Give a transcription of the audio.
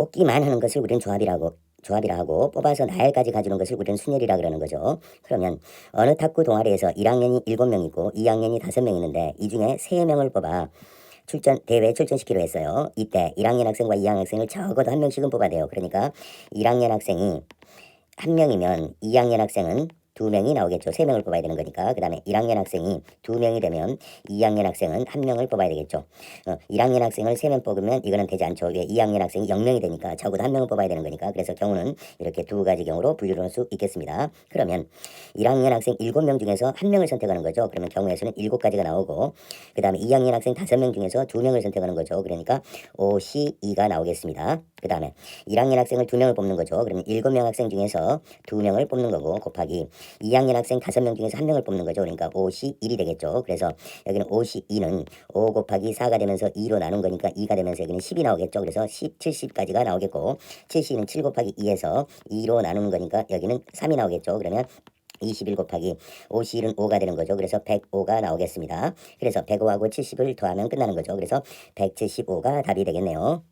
뽑기만 하는 것을 우리는 조합이라고 조합이라 하고 뽑아서 나열까지 가지는 것을 우리는 순열이라 그러는 거죠. 그러면 어느 탁구 동아리에서 1학년이 7명 있고 2학년이 5명 있는데 이 중에 3명을 뽑아 출전 대회에 출전시키려 했어요. 이때 1학년 학생과 2학년 학생을 적어도 한 명씩은 뽑아야 돼요. 그러니까 1학년 학생이 한 명이면 2학년 학생은 두 명이 나오겠죠. 세 명을 뽑아야 되는 거니까. 그 다음에 1학년 학생이 두 명이 되면 2학년 학생은 한 명을 뽑아야 되겠죠. 어, 1학년 학생을 세 명 뽑으면 이거는 되지 않죠. 왜 2학년 학생이 0명이 되니까 적어도 한 명을 뽑아야 되는 거니까. 그래서 경우는 이렇게 두 가지 경우로 분류를 할 수 있겠습니다. 그러면 1학년 학생 7명 중에서 한 명을 선택하는 거죠. 그러면 경우에서는 7가지가 나오고 그 다음에 2학년 학생 5명 중에서 두 명을 선택하는 거죠. 그러니까 5C2가 나오겠습니다. 그 다음에 1학년 학생을 두 명을 뽑는 거죠. 그러면 7명 학생 중에서 두 명을 뽑는 거고 곱하기 2학년 학생 5명 중에서 한 명을 뽑는 거죠. 그러니까 5C1이 되겠죠. 그래서 여기는 5C2는 5 곱하기 4가 되면서 2로 나눈 거니까 2가 되면서 여기는 10이 나오겠죠. 그래서 10, 70까지가 나오겠고 70은 7 곱하기 2에서 2로 나누는 거니까 여기는 3이 나오겠죠. 그러면 21 곱하기 50은 5가 되는 거죠. 그래서 105가 나오겠습니다. 그래서 105하고 70을 더하면 끝나는 거죠. 그래서 175가 답이 되겠네요.